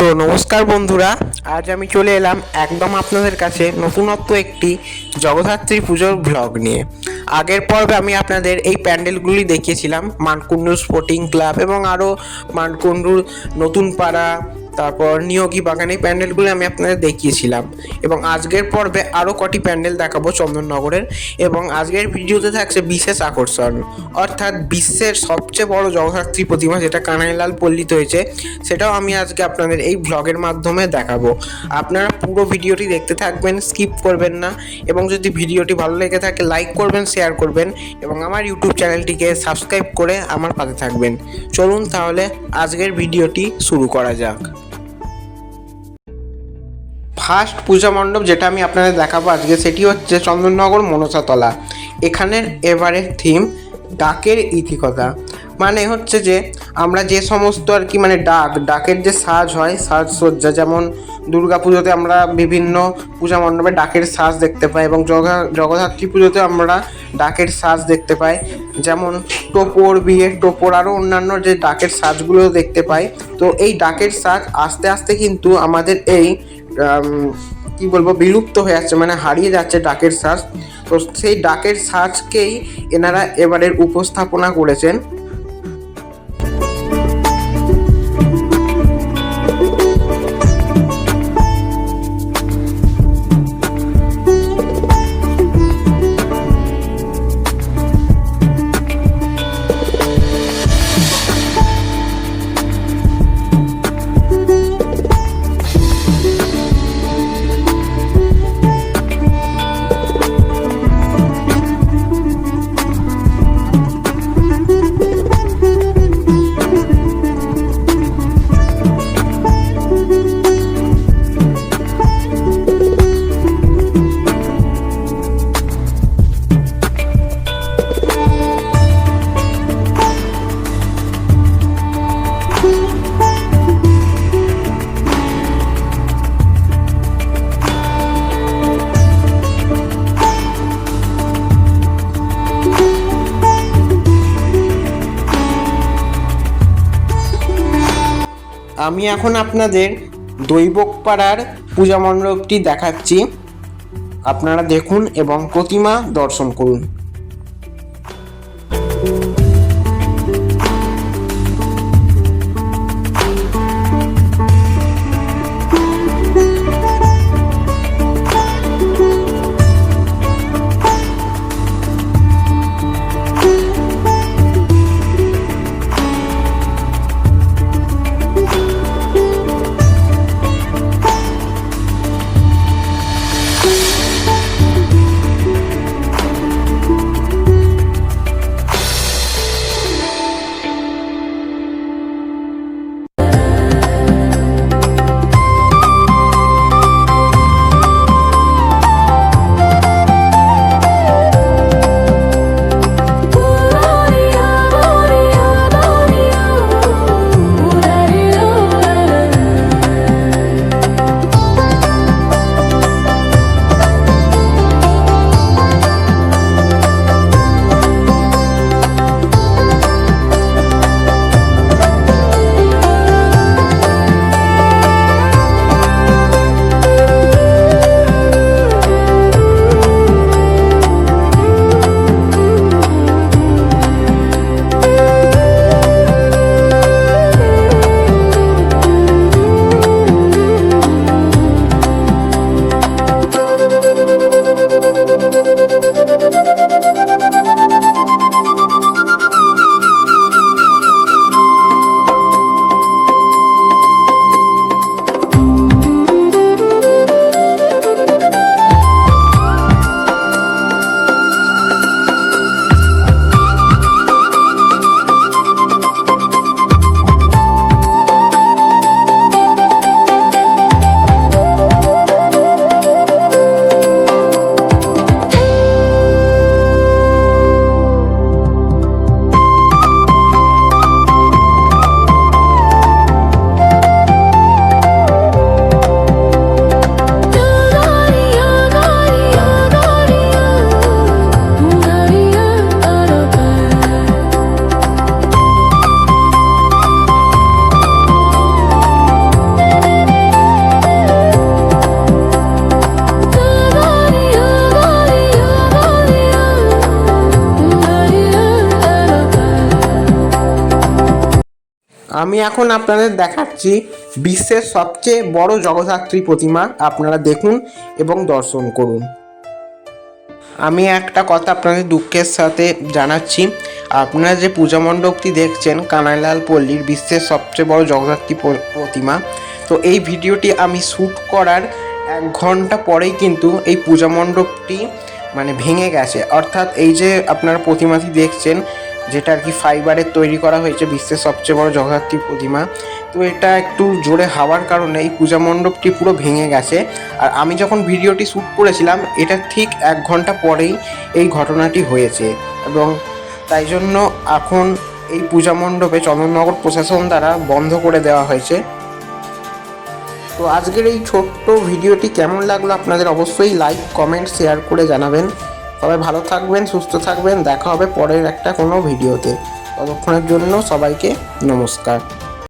তো নমস্কার বন্ধুরা, আজ আমি চলে এলাম একদম আপনাদের কাছে নতুনত্ব একটি জগদ্ধাত্রী পুজোর ব্লগ নিয়ে। আগের পর্বে আমি আপনাদের এই প্যান্ডেলগুলি দেখিয়েছিলাম, মানকুণ্ডু স্পোর্টিং ক্লাব এবং আরও মানকুণ্ডুর নতুন পাড়া তারপর নিয়োগী বাগান প্যান্ডেলগুলি আমি আপনাদের দেখিয়েছিলাম। এবং আজকের পর্বে আরও কটি প্যান্ডেল দেখাবো চন্দননগরের। এবং আজকের ভিডিওতে থাকছে বিশেষ আকর্ষণ। অর্থাৎ বিশ্বের সবচেয়ে বড় জগদ্ধাত্রী প্রতিমা যেটা কানাইলাল পল্লীতে হয়েছে, সেটাও আমি আজকে আপনাদের এই ব্লগের মাধ্যমে দেখাবো। আপনারা পুরো ভিডিওটি দেখতে থাকবেন স্কিপ করবেন না। এবং যদি ভিডিওটি ভালো লেগে থাকে লাইক করবেন শেয়ার করবেন। এবং আমার ইউটিউব চ্যানেলটিকে সাবস্ক্রাইব করে আমার পাশে থাকবেন। চলুন তাহলে আজকের ভিডিওটি শুরু করা যাক। ফার্স্ট পূজা মণ্ডপ যেটা আমি আপনাদের দেখাবো আজকে, সেটি হচ্ছে চন্দননগর মনসাতলা। এখানের এবারের থিম ডাকের ইতিকথা। মানে হচ্ছে যে, আমরা যে সমস্ত আর কি মানে ডাক, ডাকের যে সাজ হয়, সাজসজ্জা, যেমন দুর্গা পুজোতে আমরা বিভিন্ন পূজা মণ্ডপে ডাকের সাজ দেখতে পাই এবং জগা, জগদ্ধাত্রী পুজোতে আমরা ডাকের সাজ দেখতে পাই। যেমন টোপর বিয়ের টোপর আরও অন্যান্য যে ডাকের সাজগুলো দেখতে পাই। তো এই ডাকের সাজ আস্তে আস্তে কিন্তু আমাদের এই কি বলব, বিলুপ্ত হয়ে যাচ্ছে মানে হারিয়ে যাচ্ছে ডাকের সার্চ তো সেই ডাকের সাজকেই এনারা এবারের উপস্থাপনা করেছেন। আমি এখন আপনাদের দৈবক পাড়ার পূজা মণ্ডপটি দেখাচ্ছি। আপনারা দেখুন এবং প্রতিমা দর্শন করুন। আমি এখন আপনাদের দেখাচ্ছি বিশ্বের সবচেয়ে বড় জগদ্ধাত্রী প্রতিমা। আপনারা দেখুন এবং দর্শন করুন। আমি একটা কথা আপনাদের দুঃখের সাথে জানাচ্ছি। আপনারা যে পূজা মণ্ডপটি দেখছেন, কানাইলাল পল্লীর বিশ্বের সবচেয়ে বড় জগদ্ধাত্রী প্রতিমা, তো এই ভিডিওটি আমি শ্যুট করার এক ঘণ্টা পরেই কিন্তু এই পূজা মণ্ডপটি মানে ভেঙে গেছে। অর্থাৎ এই যে আপনারা প্রতিমাটি দেখছেন যেটা আর কি ফাইবারের তৈরি করা হয়েছে বিশ্বের সবচেয়ে বড় জগদ্ধাত্রী প্রতিমা। তো এটা একটু জোরে হাওয়ার কারণে এই পূজা মণ্ডপটি পুরো ভেঙে গেছে। আর আমি যখন ভিডিওটি শ্যুট করেছিলাম, এটা ঠিক এক ঘণ্টা পরেই এই ঘটনাটি হয়েছে। এবং তাই জন্য এখন এই পূজা মণ্ডপে চন্দননগর প্রশাসন দ্বারা বন্ধ করে দেওয়া হয়েছে। তো আজকের এই ছোট্ট ভিডিওটি কেমন লাগল আপনাদের অবশ্যই লাইক কমেন্ট শেয়ার করে জানাবেন। সবাই ভালো থাকবেন, সুস্থ থাকবেন। দেখা হবে পরের একটা কোনো ভিডিওতে। ততক্ষণের জন্য সবাইকে নমস্কার।